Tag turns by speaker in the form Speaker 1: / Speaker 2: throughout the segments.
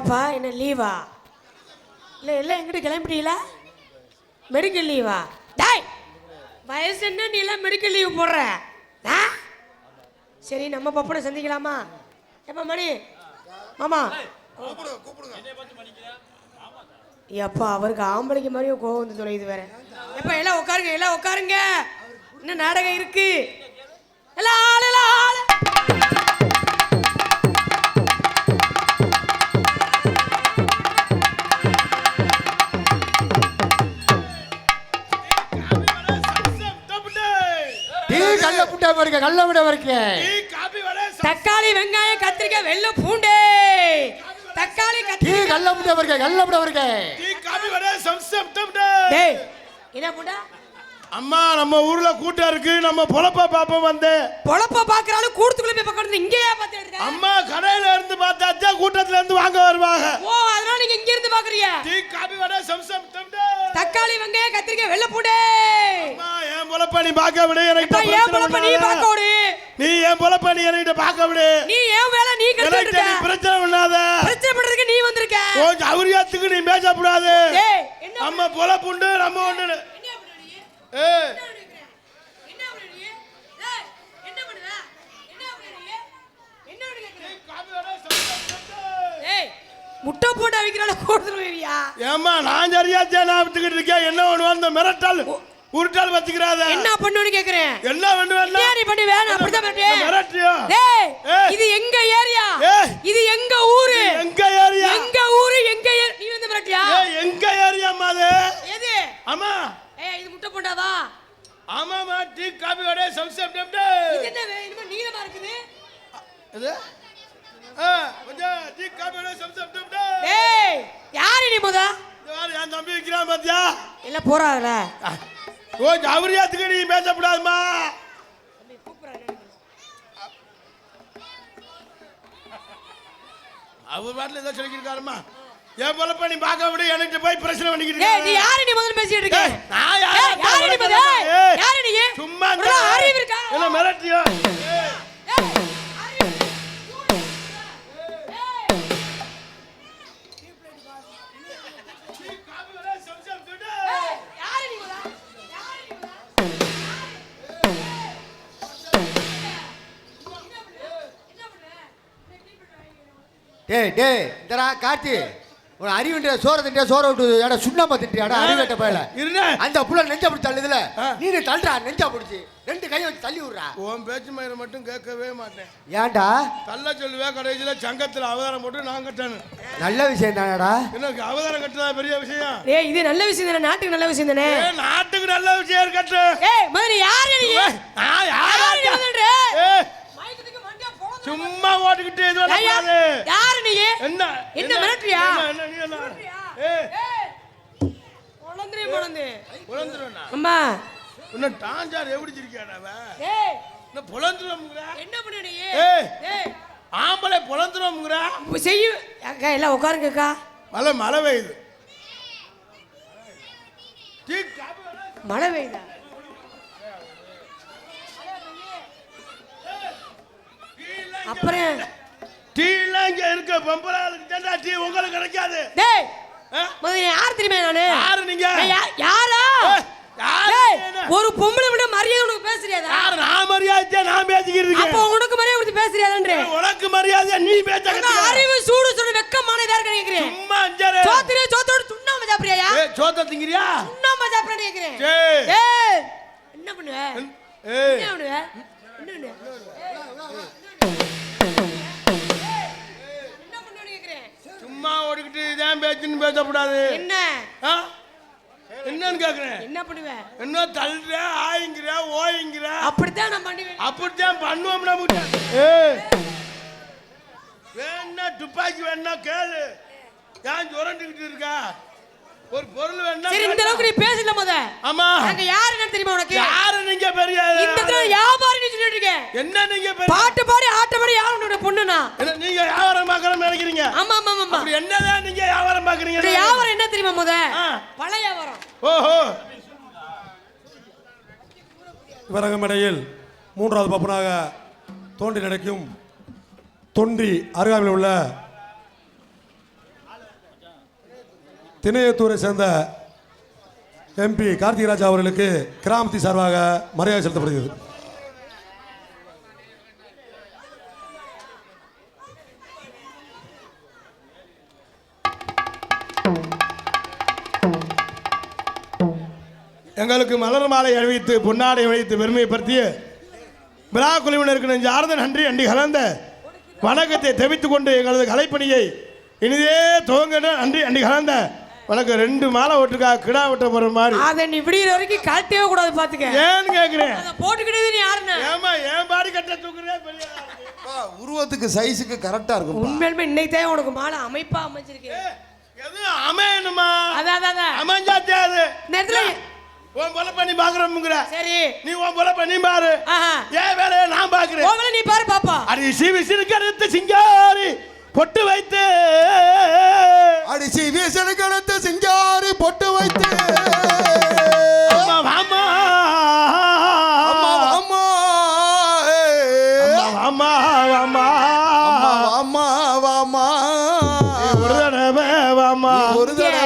Speaker 1: ஏப்பா என்ன லீவா இல்லை இல்லை எங்கிட்ட கிளம்பிட்டீங்களா? மெடிக்கல் லீவா டாய் வயசு என்ன நீ எல்லாம் மெடிக்கல் லீவ் போடுற? ஆ? சரி நம்ம பப்பனை சந்திக்கலாமா? ஏப்பா மணி? மாமா. எப்பா அவருக்கு ஆம்பளைக்கு மாதிரியும் கோவம் வந்து தொலைது வேற. எப்பா எல்லாம் உட்காருங்க எல்லாம் உட்காருங்க. இன்னும் நாடகம் இருக்கு? எல்லாம் ஆள் எல்லாம் ஆளு.
Speaker 2: புட்டா பாருங்க கல்ல விட பாருங்க
Speaker 1: தக்காளி வெங்காயம் கத்திரிக்காய் வெள்ளை பூண்டு. தக்காளி
Speaker 2: டீ
Speaker 1: கத்திரிக்காய்.
Speaker 2: கல்ல புட்டா பாருங்க கல்ல விட பாருங்க
Speaker 1: டேய் என்ன பூண்டா?
Speaker 3: அம்மா நம்ம ஊர்ல கூட்டம் இருக்கு. நம்ம பொழப்ப பாப்போம் வந்து.
Speaker 1: பொழப்ப பாக்குறாலும் கூடத்துக்குள்ள போய் பக்கம் இங்கேயே பார்த்து எடுக்க
Speaker 3: அம்மா கடையில இருந்து பார்த்தா கூட்டத்துல இருந்து வாங்க வருவாங்க.
Speaker 1: ஓ அதனால நீங்க இங்க இருந்து பாக்குறீங்க
Speaker 3: டீ காபி வடை சம்சம் தம்டே
Speaker 1: தக்காளி வெங்காயம் கத்திரிக்காய் வெள்ளை பூண்டு.
Speaker 3: பொழப்ப நீ பார்க்க விடு எனக்கு
Speaker 1: ஏன் பொழப்ப நீ பார்க்க விடு?
Speaker 3: நீ என் பொழப்ப நீ என்கிட்ட பார்க்க விடு?
Speaker 1: நீ ஏன் வேலை நீ கெடுத்துட்டு
Speaker 3: பிரச்சனை பண்ணாத
Speaker 1: பிரச்சனை பண்றதுக்கு நீ வந்திருக்க.
Speaker 3: கொஞ்சம் அவரியத்துக்கு நீ
Speaker 1: டேய் என்ன
Speaker 3: நம்ம பொழப்புண்டு நம்ம ஒண்ணு
Speaker 1: என்ன பண்ற நீ?
Speaker 3: ஏய்
Speaker 1: முட்டை போட்டு அவிக்கிறால கொடுத்துருவியா
Speaker 3: ஏம்மா நான் சரியா வித்துக்கிட்டு இருக்கேன். என்ன ஒண்ணு அந்த மிரட்டல்? உருட்டால் வச்சுக்கிறாத
Speaker 1: என்ன பண்ணுன்னு கேக்குறேன்.
Speaker 3: என்ன வேணும்
Speaker 1: நீ பண்ணி வேணும் அப்படிதான் டேய்
Speaker 3: ஏய்.
Speaker 1: இது எங்க ஏரியா. இது எங்க ஊரு?
Speaker 3: எங்க ஏரியா?
Speaker 1: எங்க ஊரு எங்க நீ வந்து மிரட்டியா?
Speaker 3: எங்க ஏரியாம்மா அது
Speaker 1: எது?
Speaker 3: ஆமா
Speaker 1: ஏய் இது முட்டை போட்டாவா?
Speaker 3: ஆமாமா டீ காபி வடை சம்சம் டம்டே
Speaker 1: இது என்ன வே- என்னமோ நீளமா இருக்குது.
Speaker 3: இது ஆ கொஞ்சம் டீ காபி வடை சம்சம் டம்டே
Speaker 1: டேய். யாரு நீ முத?
Speaker 3: வாரம் என் தம்பி விக்கிறான் பாத்தியா?
Speaker 1: எல்லாம் போறாங்கல
Speaker 3: கொஞ்சம் அவரியாத்துக்கு நீ பேசக்கூடாதுமா. அவர் பாட்டில் ஏதோ சொல்லிக்கிருக்காருமா. என் பொழப்ப நீ பார்க்க விடு எனக்கு போய் பிரச்சனை பண்ணிக்கிட்டு
Speaker 1: ஏய் நீ. யாரு நீ முதல்ல பேசிட்டு இருக்க?
Speaker 3: நான் யாரு?
Speaker 1: நீ முத
Speaker 3: ஏய்,
Speaker 1: யாரு நீ?
Speaker 3: சும்மா
Speaker 1: அறிவு இருக்கா?
Speaker 3: என்ன மிரட்டியோ?
Speaker 2: டேய் டேய் இந்தடா கார்த்தி உன அறிவுன்ற சோற தின்றியா சோற விட்டு ஏடா சுண்ணாம்பா தின்றியாடா அறிவேட்ட பயல. அந்த புள்ள நெஞ்ச பிடிச்சி தள்ளுதுல. நீ தள்ளுறா நெஞ்சா பிடிச்சி. ரெண்டு கையை வச்சு தள்ளி விடுறா.
Speaker 3: உன் பேச்சு மயிரை மட்டும் கேட்கவே மாட்டேன்.
Speaker 2: ஏன்டா?
Speaker 3: தள்ள சொல்லுவேன் கடைசியில சங்கத்துல அவதாரம் போட்டு நான் கட்டணும்
Speaker 2: நல்ல விஷயம் தானடா.
Speaker 3: எனக்கு அவதாரம் கட்டுறதா பெரிய விஷயம்?
Speaker 1: ஏய் இது நல்ல விஷயம் தானே? நாட்டுக்கு நல்ல விஷயம் தானே?
Speaker 3: ஏய், நாட்டுக்கு நல்ல விஷயம் கட்டு.
Speaker 1: ஏய் முதல்ல யாரு நீ?
Speaker 3: ஏய், நான் யாரா
Speaker 1: யாரு? நீ முதல்ல
Speaker 3: ஏய்,
Speaker 1: மயக்கத்துக்கு மண்டியா போங்க
Speaker 3: சும்மா ஓட்டுக்கிட்டு பண்ணக்கூடாது.
Speaker 1: யாரு நீ
Speaker 3: என்ன
Speaker 1: என்ன?
Speaker 3: ஏய்,
Speaker 1: குழந்தை குழந்தை
Speaker 3: புலந்துருவேனா?
Speaker 1: அம்மா
Speaker 3: இன்னும் டாஞ்சார் எப்படி சிரிக்காடா அவன்?
Speaker 1: ஏய்
Speaker 3: இன்னும் புலந்துருவோம்ங்கிற?
Speaker 1: என்ன பண்ண நீ
Speaker 3: ஏய். ஆம்பளை புலந்துருவோம்ங்கிற?
Speaker 1: செய்ய அக்கா எல்லாம் உட்காருங்க அக்கா
Speaker 3: மழை மழை பெய்யுது?
Speaker 1: மழை பெய்யுதா அப்புறம்
Speaker 3: டீ எல்லாம் இங்க இருக்க பொம்பளை ஆளுக்கு தான்டா டீ உங்களுக்கு கிடைக்காது.
Speaker 1: டேய்? முதல்ல யார் தெரியுமா நானு?
Speaker 3: யாரு நீங்க?
Speaker 1: யாரா? ஒரு பொம்பளை விட மரியாதை உனக்கு பேசுறியாதா?
Speaker 3: யாரு நான் மரியாதை நான் பேசிக்கிட்டு
Speaker 1: அப்போ உனக்கு மரியாதை கொடுத்து பேசுறியாதான்றே?
Speaker 3: உனக்கு மரியாதை நீ பேச
Speaker 1: உனக்கு
Speaker 3: கத்துக்க.
Speaker 1: அறிவு சூடு சொல்லி வெக்கமான இதா இருக்க நினைக்கிறேன்
Speaker 3: சும்மா அஞ்சாரு
Speaker 1: சோத்திரே சோத்தோட சுண்ணாம சாப்பிடுறியா
Speaker 3: சோத்த திங்கிறியா?
Speaker 1: சுண்ணாம சாப்பிடுறேன் நினைக்கிறேன்
Speaker 3: ஏய்.
Speaker 1: ஏய் என்ன பண்ணுவ?
Speaker 3: ஏய்.
Speaker 1: என்ன பண்ணுவ? என்ன பண்ணுவ?
Speaker 3: சும்மா ஓடிக்கிட்டு இதான் பேச்சுன்னு பேசக்கூடாது.
Speaker 1: என்ன?
Speaker 3: என்னன்னு கேக்குறேன்.
Speaker 1: என்ன பண்ணுவ?
Speaker 3: என்ன தள்ளுற ஆயிங்கிற ஓயிங்கிற.
Speaker 1: அப்படித்தான் நான் பண்ணுவேன்.
Speaker 3: அப்படித்தான் பண்ணுவோம் நமக்கு ஏய் வேணா துப்பாக்கி வேணா கேளு. ஏன் சுரண்டுக்கிட்டு இருக்கா? ஒரு பொருள் வேணா
Speaker 1: சரி இந்த அளவுக்கு நீ பேசல முத.
Speaker 3: ஆமா.
Speaker 1: நாங்க யாரு என்ன தெரியுமா உனக்கு?
Speaker 3: யாரு நீங்க பெரிய
Speaker 1: இந்த இடத்துல வியாபாரி நீ சொல்லிட்டு இருக்க.
Speaker 3: என்ன நீங்க பெரிய?
Speaker 1: பாட்டு பாடி ஆட்ட பாடி யார் உன்னோட பொண்ணுனா?
Speaker 3: என்ன நீங்க வியாபாரம் பார்க்கறோம் நினைக்கிறீங்க?
Speaker 1: ஆமா ஆமா ஆமா
Speaker 3: அப்படி என்னதான் நீங்க வியாபாரம் பாக்குறீங்க
Speaker 1: இந்த வியாபாரம் என்ன தெரியுமா முத?
Speaker 3: ஆ.
Speaker 1: பழ வியாபாரம்.
Speaker 3: ஓஹோ.
Speaker 4: விறகமடையில் மூன்றாவது பப்பனாக தோன்றி நடக்கும் தொன்றி அருகாமையில் உள்ள திணையத்தூரை சேர்ந்த எம்பி கார்த்திகராஜா அவர்களுக்கு கிராமத்தி சார்பாக மரியாதை செலுத்தப்படுகிறது.
Speaker 3: எங்களுக்கு மலர் மாலை அணிவித்து பொன்னாடை அணிவித்து பெருமைப்படுத்திய விழா குழுவினருக்கு நெஞ்சார்ந்த நன்றி அண்டி கலந்த வணக்கத்தை தெரிவித்துக் கொண்டு எங்களது கலைப்பணியை இனிதே துவங்க நன்றி அண்டி கலந்த வணக்கம் ரெண்டு மாலை ஓட்டுக்கா கிடா வெட்ட போற மாதிரி.
Speaker 1: அதை நீ விடிகிற வரைக்கும் கழட்டவே கூடாது பாத்துக்க.
Speaker 3: ஏன்னு கேக்குறேன்?
Speaker 1: அதை போட்டுக்கிட்டே நீ யாருன்னு?
Speaker 3: ஏமா ஏன் பாடி கட்ட தூக்குறே பெரிய
Speaker 5: உருவத்துக்கு சைஸுக்கு கரெக்டா இருக்கும்
Speaker 1: உண்மையிலுமே இன்னைக்கு தான் உனக்கு மாலை அமைப்பா அமைஞ்சிருக்கு.
Speaker 3: ஏய், எது அமையணுமா?
Speaker 1: அதான் அதான்,
Speaker 3: அது.
Speaker 1: இந்த இடத்துல
Speaker 3: உன் பொல பண்ணி பாக்குறோம்ங்கிற.
Speaker 1: சரி.
Speaker 3: நீ உன் பொல பண்ணி பாரு.
Speaker 1: ஆஹா.
Speaker 3: ஏன் வேலையை நான் பாக்குறேன்?
Speaker 1: நீ பாரு பாப்பா.
Speaker 3: அடி சிவி சிறுக்கடுத்து சிங்காரி. பொட்டு வைத்து.
Speaker 5: அடிச்சு வீசனு கணத்து சிங்காரி பொட்டு வைத்து.
Speaker 3: ஒரு தடவை வாமா
Speaker 5: ஒரு தடவை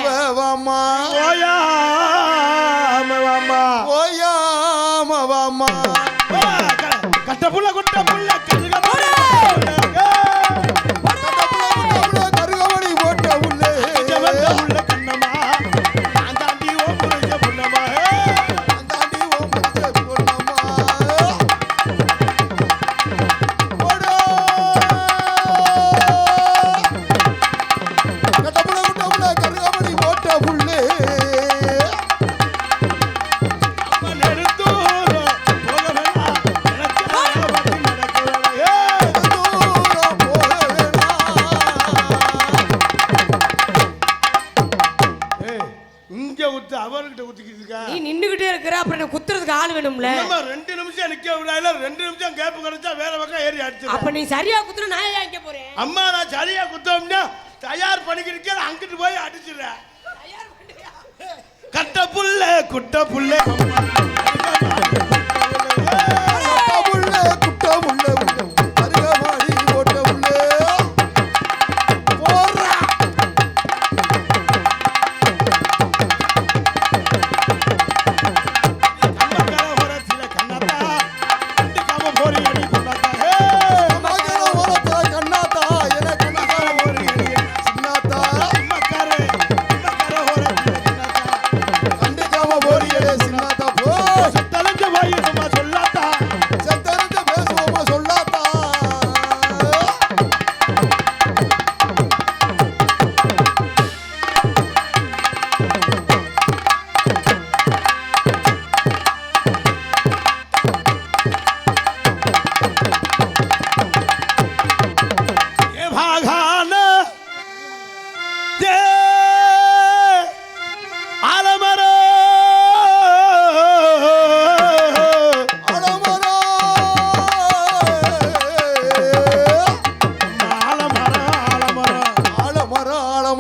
Speaker 3: ரெண்டு நிமிஷம் கேப் கிடைச்சா வேற பக்கம் ஏறி அடிச்சு
Speaker 1: அப்ப நீ சரியா குத்துற நான் ஏன் போறேன்?
Speaker 3: அம்மா நான் சரியா குத்தோம்னா தயார் பண்ணிக்கிட்டு அங்கிட்டு போய் அடிச்சிடுறேன் கட்ட புள்ள குட்ட புள்ள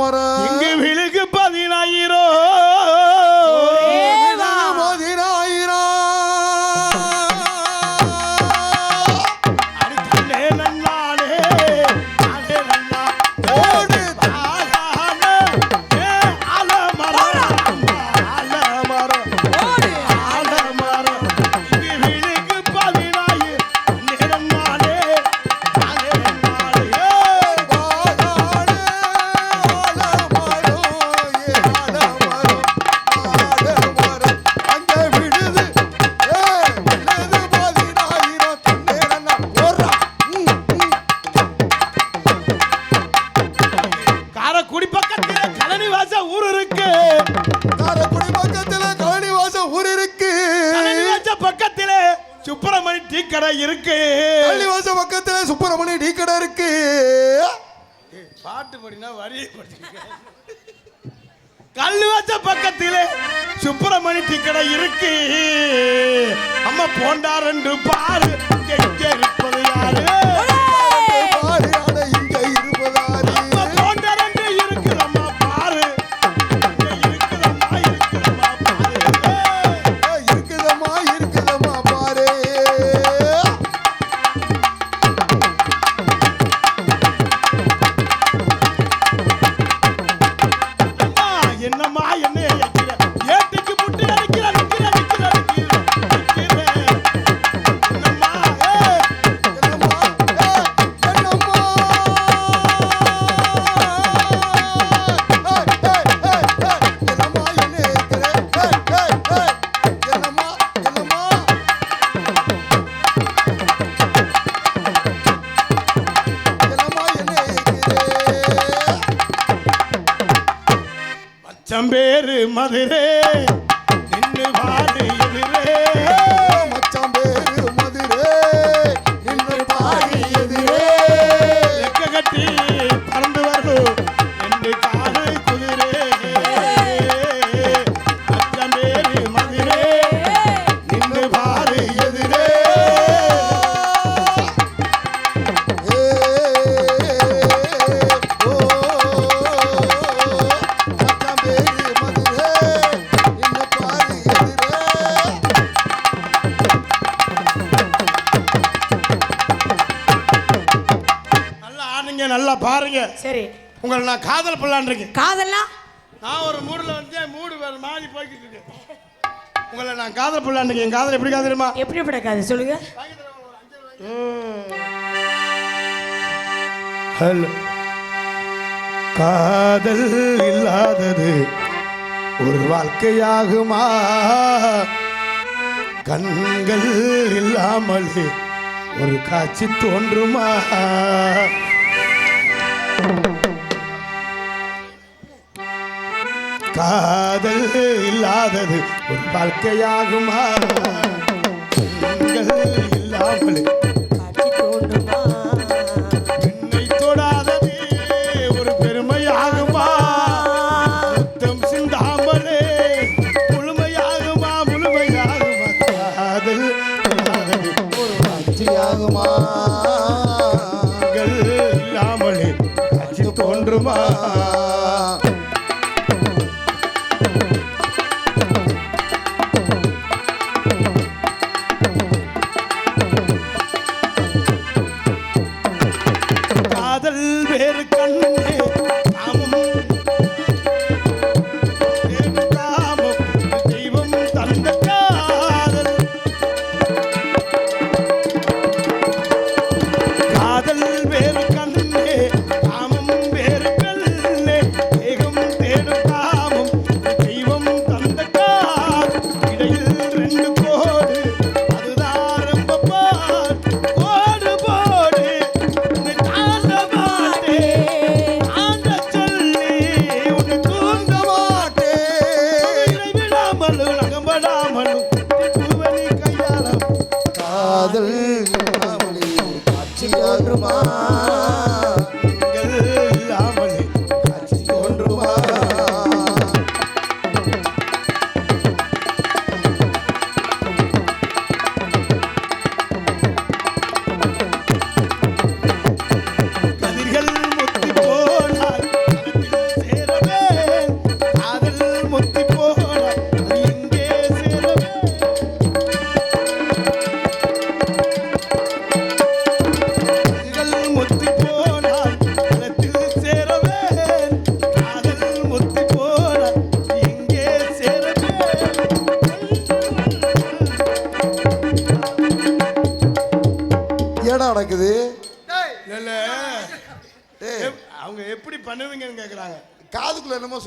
Speaker 5: ஆலமரா, ஆலமரா.
Speaker 3: விழுகு மதுரை உங்களை நான் காதல் பண்ணலான் இருக்கேன்.
Speaker 1: காதல்லாம்
Speaker 3: நான் ஒரு மூடில் வந்து மூடு வேறு மாறி போய்கிட்டு இருக்கேன் உங்களை நான் காதல் பண்ணலான் இருக்கேன். என் காதல் எப்படி காதலுமா
Speaker 1: எப்படி எப்படி காதல்? சொல்லுங்க.
Speaker 3: ஹலோ. காதல் இல்லாதது ஒரு வாழ்க்கையாகுமா? கண்கள் இல்லாமல் ஒரு காட்சி தோன்றுமா? காதல் இல்லாதது ஒரு வாழ்க்கையாகுமா? இல்லாமல். ராமனும் திட்டுவனி கையாளம்.
Speaker 5: காதல்
Speaker 3: காட்சி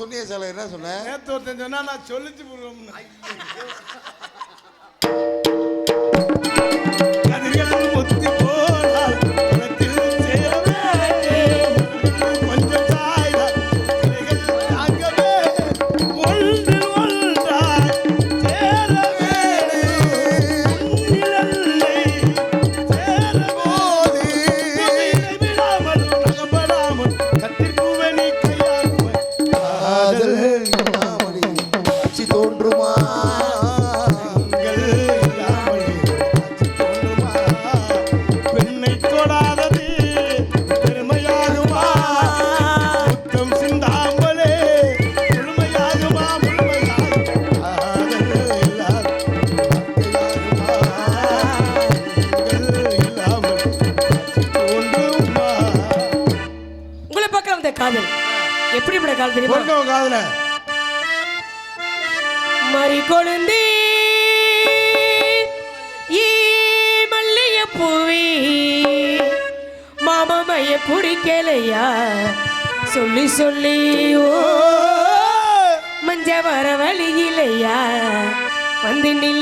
Speaker 5: சொன்னியே சார் என்ன சொன்னேன்
Speaker 3: நேற்று ஒருத்தன் சொன்னா நான் சொல்லிச்சு போடுவோம்னு.
Speaker 1: கொழுந்தி ஈ மல்லிய பூவி மாமமைய பிடிக்கலையா சொல்லி சொல்லி ஓ மஞ்ச வர
Speaker 3: வழி இல்லையா வந்து நில்